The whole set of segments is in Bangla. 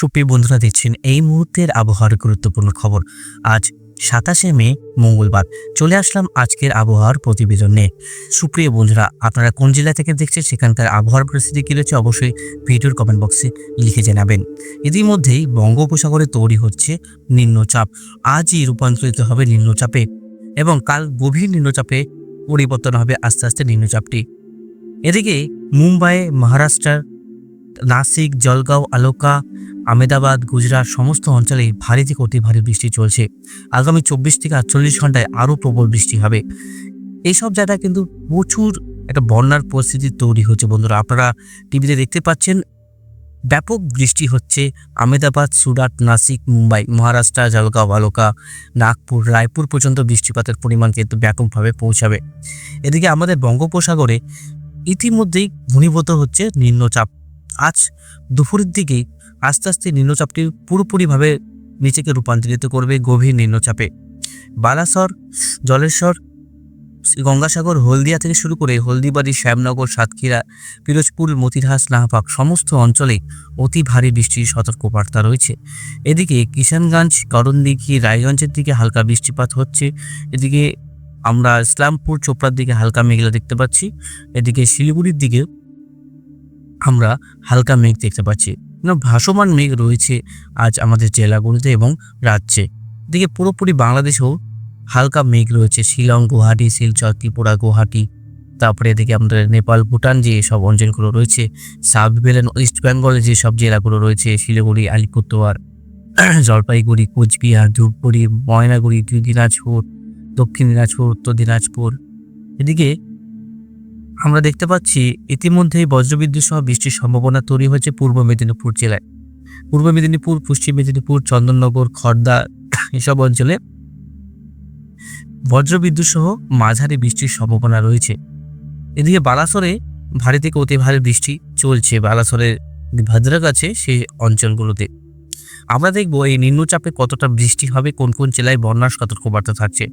সুপ্রিয় বন্ধুরা দেখছেন এই মুহূর্তের আবহাওয়ার গুরুত্বপূর্ণ খবর। আজ সাতাশে মে, মঙ্গলবার। চলে আসলাম আজকের আবহাওয়ার প্রতিবেদন নিয়ে। সুপ্রিয় বন্ধুরা, আপনারা কোন জেলা থেকে দেখছেন, সেখানকার আবহাওয়ার পরিস্থিতি কী রয়েছে, অবশ্যই ভিডিওর কমেন্ট বক্সে লিখে জানাবেন। ইতিমধ্যেই বঙ্গোপসাগরে তৈরি হচ্ছে নিম্নচাপ। আজই রূপান্তরিত হবে নিম্নচাপে এবং কাল গভীর নিম্নচাপে পরিবর্তন হবে আস্তে আস্তে নিম্নচাপটি। এদিকে মুম্বাইয়ে মহারাষ্ট্রের নাসিক, জলগাঁও, আলোকা আমেদাবাদ গুজরাট সমস্ত অঞ্চলে ভারী থেকে অতি ভারী বৃষ্টি চলছে। আগামী চব্বিশ থেকে আটচল্লিশ ঘন্টায় আরও প্রবল বৃষ্টি হবে। এইসব জায়গায় কিন্তু প্রচুর একটা বন্যার পরিস্থিতি তৈরি হচ্ছে বন্ধুরা। আপনারা টিভিতে দেখতে পাচ্ছেন, ব্যাপক বৃষ্টি হচ্ছে আমেদাবাদ সুরাট, নাসিক, মুম্বাই, মহারাষ্ট্র জলগাঁও আলোকা নাগপুর, রায়পুর পর্যন্ত বৃষ্টিপাতের পরিমাণ কিন্তু ব্যাপকভাবে পৌঁছাবে। এদিকে আমাদের বঙ্গোপসাগরে ইতিমধ্যেই ঘনীভূত হচ্ছে নিম্নচাপ। আজ দুপুরের দিকেই আস্তে আস্তে নিম্নচাপটি পুরোপুরিভাবে নিচেকে রূপান্তরিত করবে গভীর নিম্নচাপে। বালাসর, জলেশ্বর, গঙ্গাসাগর, হলদিয়া থেকে শুরু করে হলদিবাড়ি, শ্যামনগর, সাতক্ষীরা, পিরোজপুর মতিরহাস নাহপাক সমস্ত অঞ্চলে অতি ভারী বৃষ্টির সতর্কবার্তা রয়েছে। এদিকে কিষানগঞ্জ, করণদিঘি, রায়গঞ্জের দিকে হালকা বৃষ্টিপাত হচ্ছে। এদিকে আমরা ইসলামপুর, চোপড়ার দিকে হালকা মেঘলা দেখতে পাচ্ছি। এদিকে শিলিগুড়ির দিকে আমরা হালকা মেঘ দেখতে পাচ্ছি। ভাসমান মেঘ রয়েছে আজ আমাদের জেলাগুলিতে এবং রাজ্যে। দিকে পুরোপুরি বাংলাদেশেও হালকা মেঘ রয়েছে। শিলং, গুয়াহাটি, শিলচর, ত্রিপুরা, গুয়াহাটি, তারপরে এদিকে আমাদের নেপাল, ভুটান যে সব অঞ্চলগুলো রয়েছে, সাউথ বেলেন ওয়েস্ট বেঙ্গলে যে সব জেলাগুলো রয়েছে, শিলিগুড়ি, আলিপুরদুয়ার, জলপাইগুড়ি, কোচবিহার, ধূপগুড়ি, ময়নাগুড়ি, দিনাজপুর, দক্ষিণ দিনাজপুর, উত্তর দিনাজপুর। এদিকে আমরা দেখতে পাচ্ছি ইতিমধ্যেই বজ্রবিদ্যুৎ সহ বৃষ্টির সম্ভাবনা তৈরি হয়েছে পূর্ব মেদিনীপুর জেলায়। পূর্ব মেদিনীপুর, পশ্চিম মেদিনীপুর, চন্দননগর, খর্দা এসব অঞ্চলে বজ্রবিদ্যুৎ সহ মাঝারি বৃষ্টির সম্ভাবনা রয়েছে। এদিকে বালাসরে ভারী থেকে অতি ভারী বৃষ্টি চলছে। বালাসরের ভাদ্রাক আছে সেই অঞ্চলগুলোতে। আমরা দেখব এই নিম্নচাপে কতটা বৃষ্টি হবে, কোন কোন জেলায় বন্যার সতর্কবার্তা থাকছে।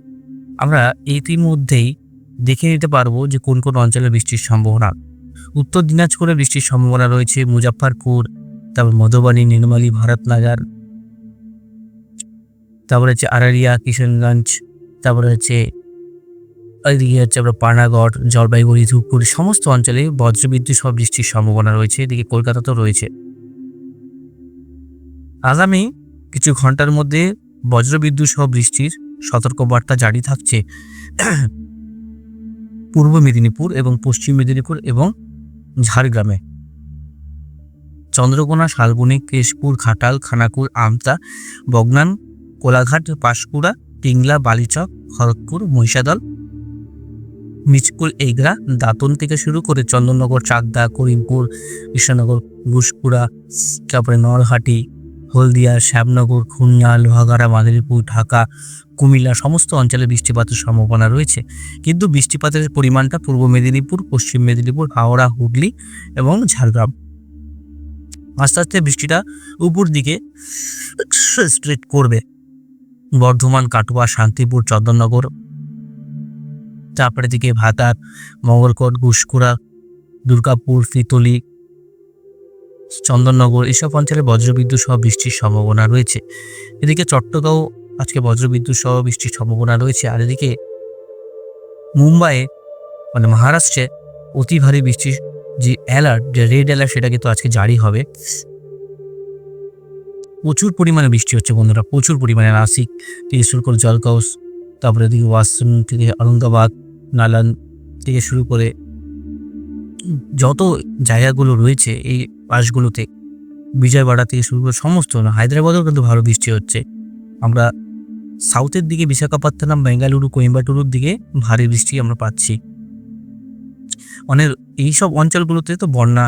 আমরা ইতিমধ্যেই দেখে নিতে পারব যে কোন কোন অঞ্চলে বৃষ্টির সম্ভাবনা। উত্তর দিনাজপুরে বৃষ্টির সম্ভাবনা রয়েছে মুজাফরপুর তারপর মধুবানী নির্মালী ভারতনগর, তারপরে হচ্ছে আরারিয়া কিশনগঞ্জ তারপরে হচ্ছে এদিকে হচ্ছে আমরা পানাগড়, জলপাইগুড়ি, ধূপগুড়ি, সমস্ত অঞ্চলে বজ্রবিদ্যুৎ সব বৃষ্টির সম্ভাবনা রয়েছে, এদিকে কলকাতাতেও রয়েছে। আগামী কিছু ঘণ্টার মধ্যে বজ্রবিদ্যুৎ সহ বৃষ্টির সতর্কবার্তা জারি থাকছে। পূর্ব মেদিনীপুর এবং পশ্চিম মেদিনীপুর এবং ঝাড়গ্রামে। চন্দ্রকোনা, শালবনী, কেশপুর, ঘাটাল, খানাকুল, আমতা, বগনান, কোলাঘাট, পাঁশকুড়া, টিংলা, বালিচক, খড়গপুর, মহিষাদল, মিচকুল, এগরা, দাঁতন থেকে শুরু করে চন্দননগর, চাকদা, করিমপুর, কৃষ্ণনগর ঘুষপুরা তারপরে নলহাটি হলদিয়া, শ্যামনগর, খুলনা, লোহাগাড়া, মাদারীপুর, ঢাকা, কুমিল্লা সমস্ত অঞ্চলে বৃষ্টিপাতের সম্ভাবনা রয়েছে। কিন্তু বৃষ্টিপাতের পরিমাণটা পূর্ব মেদিনীপুর, পশ্চিম মেদিনীপুর, হাওড়া, হুগলি এবং ঝাড়গ্রাম। আস্তে আস্তে বৃষ্টিটা উপর দিকে স্ট্রেট করবে। বর্ধমান, কাটুয়া, শান্তিপুর, চন্দননগর তারপরে দিকে ভাতার, মঙ্গলকোট ঘুষকুড়া দুর্গাপুর ফিতলি চন্দননগর এসব অঞ্চলে বজ্রবিদ্যুৎ সহ বৃষ্টির সম্ভাবনা রয়েছে। এদিকে চট্টগাঁও আজকে বজ্রবিদ্যুৎ সহ বৃষ্টির সম্ভাবনা রয়েছে। আর এদিকে মুম্বাইয়ে মানে মহারাষ্ট্রে অতি ভারী বৃষ্টির যে অ্যালার্ট যে রেড অ্যালার্ট সেটা কিন্তু আজকে জারি হবে। প্রচুর পরিমাণে বৃষ্টি হচ্ছে বন্ধুরা, প্রচুর পরিমাণে। নাসিক থেকে শুরু করে জলগাঁও তারপরে এদিকে ওয়াসন থেকে আলঙ্গাবাদ নালান থেকে শুরু করে যত জায়গাগুলো রয়েছে, এই পাশগুলোতে বিজয়বাড়া থেকে শুরু করে সমস্ত না, হায়দ্রাবাদেও কিন্তু ভালো বৃষ্টি হচ্ছে। আমরা সাউথের দিকে বিশাখাপত্তনম, বেঙ্গালুরু, কোয়েম্বাটুরুর দিকে ভারী বৃষ্টি আমরা পাচ্ছি। অনেক এইসব অঞ্চলগুলোতে তো বন্যা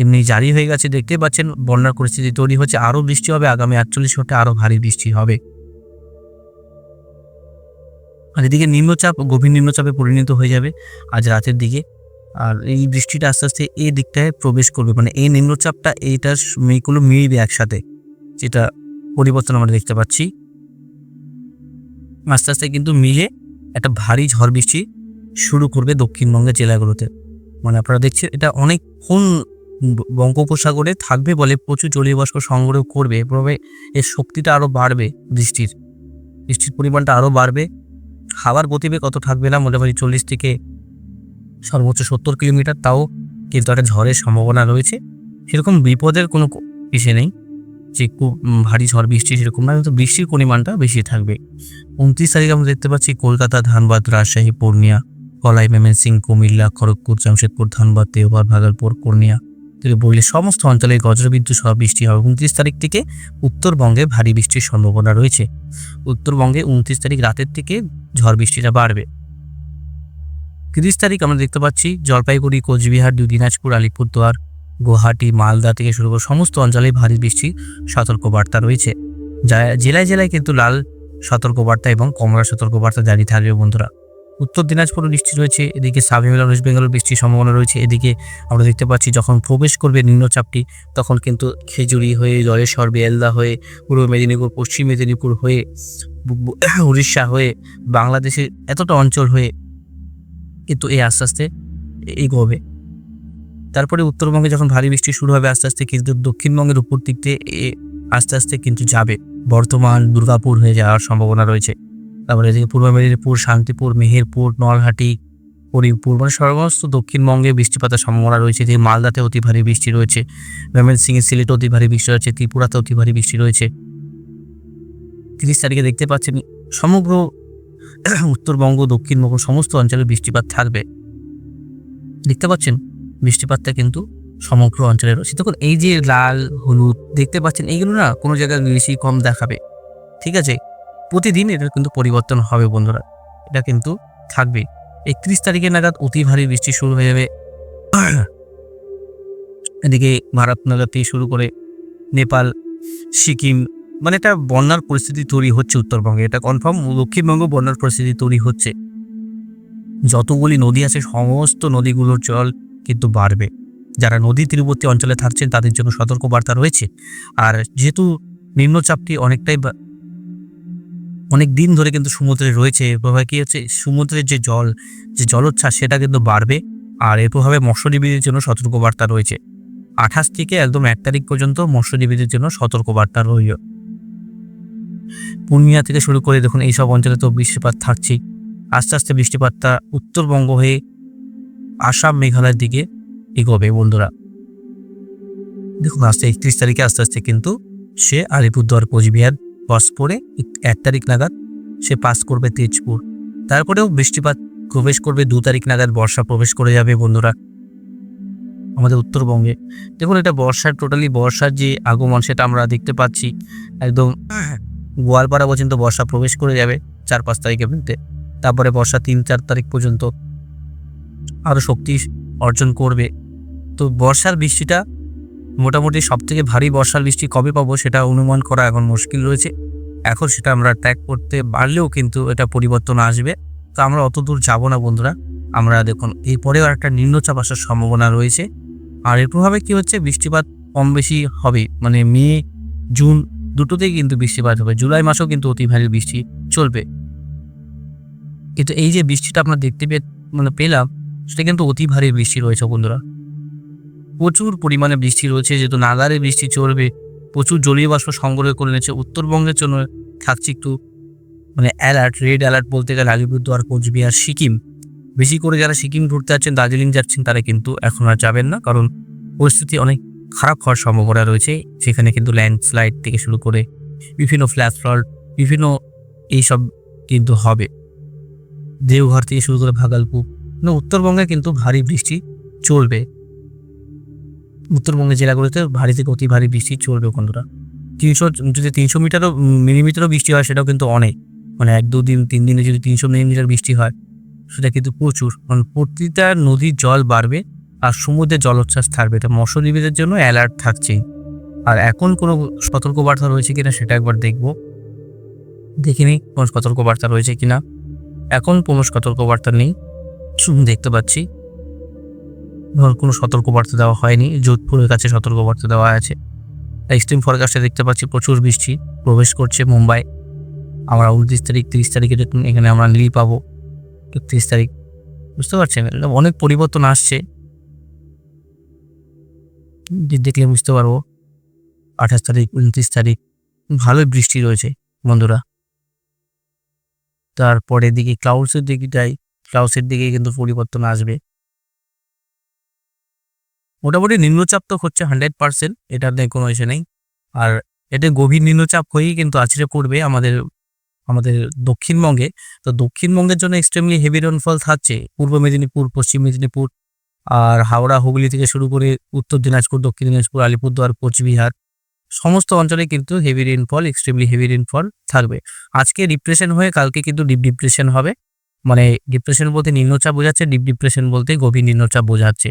এমনি জারি হয়ে গেছে, দেখতে পাচ্ছেন বন্যার পরিস্থিতি তৈরি হচ্ছে। আরও বৃষ্টি হবে, আগামী আটচল্লিশ ঘণ্টা আরও ভারী বৃষ্টি হবে। আর এদিকে নিম্নচাপ, গভীর নিম্নচাপে পরিণত হয়ে যাবে আজ রাতের দিকে। আর এই বৃষ্টিটা আস্তে আস্তে এই দিকটায় প্রবেশ করবে। মানে এই নিম্নচাপটা এইটার মেয়েগুলো মিলবে একসাথে, যেটা পরিবর্তন আমরা দেখতে পাচ্ছি। আস্তে আস্তে কিন্তু মিলে একটা ভারী ঝড় বৃষ্টি শুরু করবে দক্ষিণবঙ্গের জেলাগুলোতে। মানে আপনারা দেখছেন, এটা অনেকক্ষণ বঙ্গোপসাগরে থাকবে বলে প্রচুর জলীয় বাষ্প সংগ্রহ করবে। এভাবে এর শক্তিটা আরও বাড়বে বৃষ্টির। বৃষ্টির পরিমাণটা আরও বাড়বে। হাওয়ার গতিবেগ কত থাকবে না, মোটামুটি চল্লিশ থেকে সর্বোচ্চ সত্তর কিলোমিটার, তাও কিন্তু একটা ঝড়ের সম্ভাবনা রয়েছে। সেরকম বিপদের কোনো ইসে নেই যে খুব ভারী ঝড়, বৃষ্টি সেরকম না, কিন্তু বৃষ্টির পরিমাণটা বেশি থাকবে। উনত্রিশ তারিখ আমরা দেখতে পাচ্ছি কলকাতা, ধানবাদ, রাজশাহী, পূর্ণিয়া, কলাই, ময়মনসিং, কুমিল্লা, খড়গপুর, জামশেদপুর, ধানবাদ, দেওবার, ভাগলপুর, পূর্ণিয়া বললে সমস্ত অঞ্চলে বজ্রবিদ্যুৎ সহ বৃষ্টি হবে। উনত্রিশ তারিখ থেকে উত্তরবঙ্গে ভারী বৃষ্টির সম্ভাবনা রয়েছে। উত্তরবঙ্গে উনত্রিশ তারিখ রাতের থেকে ঝড় বৃষ্টিটা বাড়বে। তিরিশ তারিখ আমরা দেখতে পাচ্ছি জলপাইগুড়ি, কোচবিহার, দুই দিনাজপুর, আলিপুরদুয়ার, গুয়াহাটি, মালদা থেকে শুরু করে সমস্ত অঞ্চলে ভারী বৃষ্টির সতর্কবার্তা রয়েছে। যা জেলায় জেলায় কিন্তু লাল সতর্কবার্তা এবং কমলা সতর্কবার্তা জারি থাকবে বন্ধুরা। উত্তর দিনাজপুর বৃষ্টি রয়েছে, এদিকে সাব হিমালয় ওয়েস্ট বেঙ্গলের বৃষ্টির সম্ভাবনা রয়েছে। এদিকে আমরা দেখতে পাচ্ছি যখন প্রবেশ করবে নিম্নচাপটি, তখন কিন্তু খেজুরি হয়ে জলেশ্বর বেলদা হয়ে, পূর্ব মেদিনীপুর, পশ্চিম মেদিনীপুর হয়ে, উড়িষ্যা হয়ে, বাংলাদেশের এতটা অঞ্চল হয়ে কিন্তু এই আস্তে আস্তে এগোবে। তারপরে উত্তরবঙ্গে যখন ভারী বৃষ্টি শুরু হবে আস্তে আস্তে কিন্তু দক্ষিণবঙ্গের উপর দিক দিয়ে এ আস্তে আস্তে কিন্তু যাবে। বর্তমান দুর্গাপুর হয়ে যাওয়ার সম্ভাবনা রয়েছে। তারপরে এদিকে পূর্ব মেদিনীপুর, শান্তিপুর, মেহেরপুর, নলহাটি হরিপুর মানে সমস্ত দক্ষিণবঙ্গে বৃষ্টিপাতের সম্ভাবনা রয়েছে। এদিকে মালদাতে অতি ভারী বৃষ্টি রয়েছে। ময়মনসিংহে সিলেটে অতি ভারী বৃষ্টি রয়েছে। ত্রিপুরাতে অতি ভারী বৃষ্টি রয়েছে। তিরিশ তারিখে দেখতে পাচ্ছেন সমগ্র উত্তরবঙ্গ, দক্ষিণবঙ্গ, সমস্ত অঞ্চলে বৃষ্টিপাত থাকবে। দেখতে পাচ্ছেন? বৃষ্টিপাতটা কিন্তু সমগ্র অঞ্চলে রয়েছে। এই যে লাল, হলুদ, দেখতে পাচ্ছেন, এইগুলো না কোনো জায়গায় বেশি কম দেখাবে। ঠিক আছে? প্রতিদিন এটা কিন্তু পরিবর্তন হবে বন্ধুরা। এটা কিন্তু থাকবে। একত্রিশ তারিখে নাগাদ অতি ভারী বৃষ্টি শুরু হয়ে যাবে। এদিকে ভারতনগর থেকে শুরু করে নেপাল, সিকিম মানে একটা বন্যার পরিস্থিতি তৈরি হচ্ছে উত্তরবঙ্গে। এটা কনফার্ম দক্ষিণবঙ্গ বন্যার পরিস্থিতি তৈরি হচ্ছে। যতগুলি নদী আছে, সমস্ত নদীগুলোর জল কিন্তু বাড়বে। যারা নদী তীরবর্তী অঞ্চলে থাকছেন, তাদের জন্য সতর্কবার্তা রয়েছে। আর যেহেতু নিম্নচাপটি অনেকটাই অনেক দিন ধরে কিন্তু সমুদ্রে রয়েছে, এর প্রভাবে কি হচ্ছে? সমুদ্রের যে জল, যে জলোচ্ছ্বাস, সেটা কিন্তু বাড়বে। আর এর প্রভাবে মৎস্যজীবীদের জন্য সতর্কবার্তা রয়েছে। আঠাশ থেকে একদম এক তারিখ পর্যন্ত মৎস্যজীবীদের জন্য সতর্কবার্তা রইল। পূর্ণিয়া থেকে শুরু করে দেখুন এইসব অঞ্চলে তো বৃষ্টিপাত থাকছেই। আস্তে আস্তে বৃষ্টিপাতটা উত্তরবঙ্গ হয়ে আসাম, মেঘালয়ের দিকে এগোবে বন্ধুরা। দেখুন আস্তে একত্রিশ তারিখে আস্তে আস্তে কিন্তু সে আলিপুরদুয়ার, কোচবিহার বাস পরে এক তারিখ নাগাদ সে পাস করবে তেজপুর। তারপরেও বৃষ্টিপাত প্রবেশ করবে দু তারিখ নাগাদ, বর্ষা প্রবেশ করে যাবে বন্ধুরা আমাদের উত্তরবঙ্গে। দেখুন এটা বর্ষার, টোটালি বর্ষার যে আগমন সেটা আমরা দেখতে পাচ্ছি। একদম গোয়ালপাড়া পর্যন্ত বর্ষা প্রবেশ করে যাবে চার পাঁচ তারিখের মধ্যে। তারপরে বর্ষা তিন চার তারিখ পর্যন্ত আরও শক্তি অর্জন করবে। তো বর্ষার বৃষ্টিটা মোটামুটি সব থেকে ভারী বর্ষার বৃষ্টি কবে পাবো সেটা অনুমান করা এখন মুশকিল রয়েছে। এখন সেটা আমরা ট্র্যাক করতে পারলেও কিন্তু এটা পরিবর্তন আসবে। তো আমরা অত দূর যাব না বন্ধুরা। আমরা দেখুন, এরপরেও একটা নিম্নচাপ আসার সম্ভাবনা রয়েছে। আর এর প্রভাবে কি হচ্ছে? বৃষ্টিপাত কম বেশি হবে। মানে মে, জুন দুটোতেই কিন্তু বৃষ্টিপাত হবে। জুলাই মাসেও কিন্তু অতি ভারী বৃষ্টি চলবে। কিন্তু এই যে বৃষ্টিটা আমরা দেখতে পে মানে পেলাম, সেটা কিন্তু অতি ভারী বৃষ্টি রয়েছে বন্ধুরা। প্রচুর পরিমাণে বৃষ্টি রয়েছে, যেহেতু নাগারে বৃষ্টি চলবে, প্রচুর জলীয় বাষ্প সংগ্রহ করে নিয়েছে উত্তরবঙ্গের জন্য থাকছে একটু মানে অ্যালার্ট রেড অ্যালার্ট বলতে গেলে আলিপুরদুয়ার কোচবিহার, সিকিম। বেশি করে যারা সিকিম ঘুরতে যাচ্ছেন, দার্জিলিং যাচ্ছেন, তারা কিন্তু এখন আর যাবেন না, কারণ পরিস্থিতি অনেক খারাপ হওয়ার সম্ভাবনা রয়েছে সেখানে কিন্তু ল্যান্ডস্লাইড থেকে শুরু করে বিভিন্ন ফ্ল্যাশ ফ্লড বিভিন্ন এইসব কিন্তু হবে। দেওঘর থেকে শুরু করে ভাগালপুর মানে উত্তরবঙ্গে কিন্তু ভারী বৃষ্টি চলবে। উত্তরবঙ্গের জেলাগুলোতে ভারী থেকে অতি ভারী বৃষ্টি চলবে বন্ধুরা। তিনশো, যদি তিনশো মিটারও, মিলিমিটারও বৃষ্টি হয় সেটাও কিন্তু অনেক। মানে এক দিন, তিন দিনে যদি তিনশো মিলিমিটার বৃষ্টি হয়, সেটা কিন্তু প্রচুর। কারণ প্রতিটা নদীর জল বাড়বে আর সমুদ্রে জলোচ্ছ্বাস থাকবে। এটা মৎস্যজীবীদের জন্য অ্যালার্ট থাকছে আর এখন কোনো সতর্কবার্তা রয়েছে কিনা সেটা একবার দেখব। দেখিনি কোনো সতর্কবার্তা রয়েছে কিনা। এখন কোনো সতর্কবার্তা নেই। দেখতে পাচ্ছি। ধর, কোনো সতর্কবার্তা দেওয়া হয়নি। যোধপুরের কাছে সতর্কবার্তা দেওয়া আছে। এক্সট্রিম ফরকাস্টে দেখতে পাচ্ছি প্রচুর বৃষ্টি প্রবেশ করছে মুম্বাই। আমরা উনত্রিশ তারিখ, তিরিশ তারিখে এখানে আমরা নীল পাবো। একত্রিশ তারিখ, বুঝতে পারছেন? অনেক পরিবর্তন আসছে। দেখলে বুঝতে পারব। আঠাশ তারিখ, উনত্রিশ তারিখ, ভালোই বৃষ্টি রয়েছে, বন্ধুরা। তারপরে দিকে ক্লাউডসের দিকে যাই ক্লাউডসের দিকে কিন্তু পরিবর্তন আসবে। মোটামুটি নিম্নচাপ তো হচ্ছে হান্ড্রেড পার্সেন্ট এটার নিয়ে কোনো ইসে নেই। আর এটা গভীর নিম্নচাপ হয়েই কিন্তু আছড়ে পড়বে আমাদের আমাদের দক্ষিণবঙ্গে। তো দক্ষিণবঙ্গের জন্য এক্সট্রিমলি হেভি রেনফল থাকছে, পূর্ব মেদিনীপুর, পশ্চিম মেদিনীপুর আর হাওড়া, হুগলি থেকে শুরু করে উত্তর দিনাজপুর, দক্ষিণ দিনাজপুর, আলিপুরদুয়ার, কোচবিহার, সমস্ত অঞ্চলে কিন্তু heavy rainfall extremely heavy rainfall থাকবে। আজকে ডিপ্রেশন হয়ে কালকে কিন্তু ডিপ ডিপ্রেশন হবে। মানে ডিপ্রেশন বলতে নিম্নচাপ বোঝাচ্ছে ডিপ ডিপ্রেশন বলতে গভীর নিম্নচাপ বোঝাচ্ছে।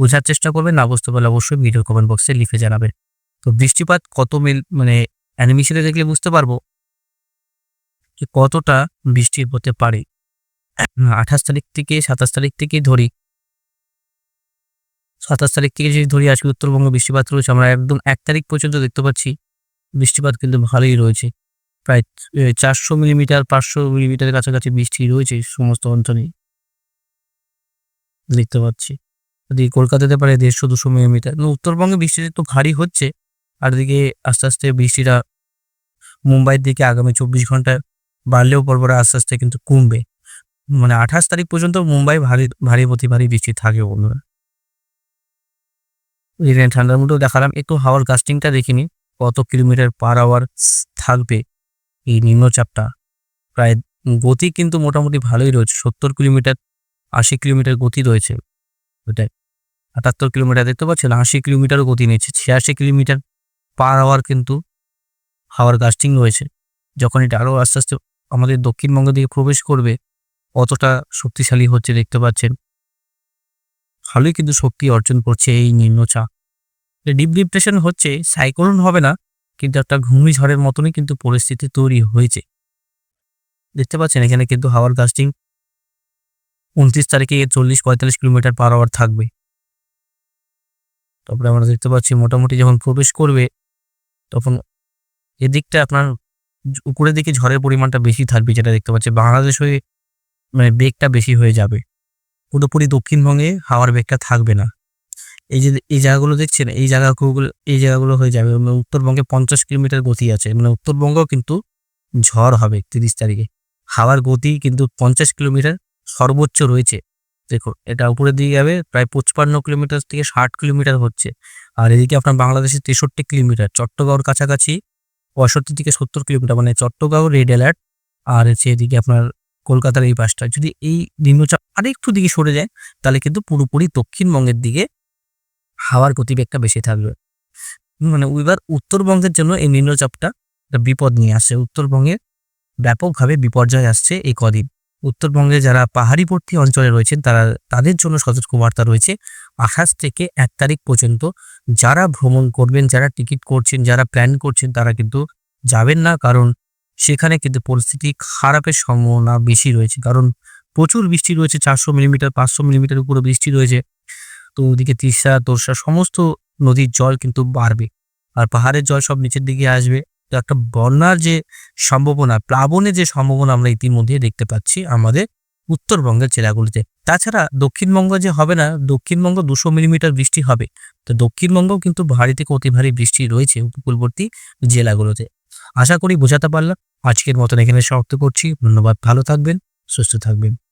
বোঝার চেষ্টা করবেন, না বুঝতে পারলে অবশ্যই ভিডিও কমেন্ট বক্সে লিখে জানাবেন। তো বৃষ্টিপাত কত মিল মানে অ্যানিমেশনে দেখলে বুঝতে পারব যে কতটা বৃষ্টি হতে পারে আঠাশ তারিখ থেকে, সাতাশ তারিখ থেকে ধরি। সাতাশ তারিখ থেকে যদি ধরি, আজকে উত্তরবঙ্গ বৃষ্টিপাত রয়েছে, আমরা একদম এক তারিখ পর্যন্ত দেখতে পাচ্ছি বৃষ্টিপাত কিন্তু ভালোই রয়েছে। প্রায় চারশো মিলিমিটার, পাঁচশো মিলিমিটারের কাছাকাছি বৃষ্টি রয়েছে সমস্ত অঞ্চলে। দেখতে পাচ্ছি। যদি কলকাতাতে পারে, দেড়শো, দুশো মিলিমিটার। উত্তরবঙ্গে বৃষ্টিটা তো ভারী হচ্ছে আর এদিকে আস্তে আস্তে বৃষ্টিটা মুম্বাইয়ের দিকে আগামী চব্বিশ ঘন্টায় বাড়লেও পরপরে আস্তে আস্তে কিন্তু কমবে। মানে আঠাশ তারিখ পর্যন্ত মুম্বাই ভারী ভারী প্রতি ভারী বৃষ্টি থাকে বন্ধুরা। এখানে ঠান্ডার মধ্যেও দেখালাম, একটু হাওয়ার কাস্টিংটা দেখিনি, কত কিলোমিটার পার আওয়ার থাকবে এই নিম্নচাপটা? প্রায় গতি কিন্তু মোটামুটি ভালোই রয়েছে, সত্তর কিলোমিটার, আশি কিলোমিটার গতি রয়েছে। ওটাই। আটাত্তর কিলোমিটার, দেখতে পাচ্ছেন? আশি কিলোমিটারও গতি নিয়েছে ছিয়াশি কিলোমিটার পার আওয়ার কিন্তু হাওয়ার গাস্টিং রয়েছে। যখন এটা আরও আস্তে আস্তে আমাদের দক্ষিণবঙ্গ দিকে প্রবেশ করবে কতটা শক্তিশালী হচ্ছে, দেখতে পাচ্ছেন? ভালোই কিন্তু শক্তি অর্জন করছে এই নিম্নচাপ ডিপ ডিপ্রেশন হচ্ছে সাইক্লোন হবে না, কিন্তু একটা ঘূর্ণিঝড়ের মতনই কিন্তু পরিস্থিতি তৈরি হয়েছে। দেখতে পাচ্ছেন, এখানে কিন্তু হাওয়ার গাস্টিং উনত্রিশ তারিখে চল্লিশ পঁয়তাল্লিশ কিলোমিটার পার আওয়ার থাকবে। তারপরে আমরা দেখতে পাচ্ছি, মোটামুটি যখন প্রবেশ করবে, তখন এদিকটা আপনার উপরের দিকে ঝড়ের পরিমাণটা বেশি থাকবে, যেটা দেখতে পাচ্ছি, বাংলাদেশ হয়ে মানে বেগটা বেশি হয়ে যাবে। পুরোপুরি দক্ষিণবঙ্গে হাওয়ার বেগটা থাকবে না। এই যে, এই জায়গাগুলো দেখছেন, এই জায়গাগুলো এই জায়গাগুলো হয়ে যাবে। মানে উত্তরবঙ্গে পঞ্চাশ কিলোমিটার গতি আছে। মানে উত্তরবঙ্গ কিন্তু ঝড় হবে তিরিশ তারিখে। হাওয়ার গতি কিন্তু পঞ্চাশ কিলোমিটার সর্বোচ্চ রয়েছে। দেখুন, এটা উপরের দিকে যাবে, প্রায় পঁচপান্ন কিলোমিটার থেকে ষাট কিলোমিটার হচ্ছে। আর এদিকে আপনার বাংলাদেশের তেষট্টি কিলোমিটার চট্টগাঁওর কাছাকাছি পঁয়ষট্টি থেকে সত্তর কিলোমিটার মানে চট্টগাঁও রেড অ্যালার্ট। আর হচ্ছে এদিকে আপনার কলকাতার এই পাশটা। যদি এই নিম্নচাপ আরেকটু দিকে সরে যায়, তাহলে কিন্তু পুরোপুরি দক্ষিণবঙ্গের দিকে হাওয়ার গতিবেগটা বেশি থাকবে। মানে এবার উত্তরবঙ্গের জন্য এই নিম্নচাপটা একটা বিপদ নিয়ে আসছে। উত্তরবঙ্গে ব্যাপকভাবে বিপর্যয় আসছে এই কদিন। উত্তরবঙ্গে যারা পাহাড়িবর্তী অঞ্চলে রয়েছেন, তারা, তাদের জন্য সতর্কবার্তা রয়েছে, আঠাশ থেকে এক তারিখ পর্যন্ত যারা ভ্রমণ করবেন, যারা টিকিট করছেন, যারা প্ল্যান করছেন, তারা কিন্তু যাবেন না। কারণ সেখানে কিন্তু পরিস্থিতি খারাপের সম্ভাবনা বেশি রয়েছে। কারণ প্রচুর বৃষ্টি রয়েছে, চারশো মিলিমিটার, পাঁচশো মিলিমিটার উপরে বৃষ্টি রয়েছে। তো ওদিকে তিস্তা তোরসা সমস্ত নদীর জল কিন্তু বাড়বে। আর পাহাড়ের জল সব নিচের দিকে আসবে। তো একটা বন্যার যে সম্ভাবনা, প্লাবনের যে সম্ভাবনা আমরা ইতিমধ্যে দেখতে পাচ্ছি আমাদের উত্তরবঙ্গের জেলাগুলিতে। তাছাড়া দক্ষিণবঙ্গ যে হবে না, দক্ষিণবঙ্গ দুশো মিলিমিটার বৃষ্টি হবে। তো দক্ষিণবঙ্গও কিন্তু ভারী থেকে অতি ভারী বৃষ্টি রয়েছে উপকূলবর্তী জেলাগুলোতে। আশা করি বোঝাতে পারলাম। আজকের মতন এখানে সমাপ্ত করছি। ধন্যবাদ। ভালো থাকবেন সুস্থ থাকবেন।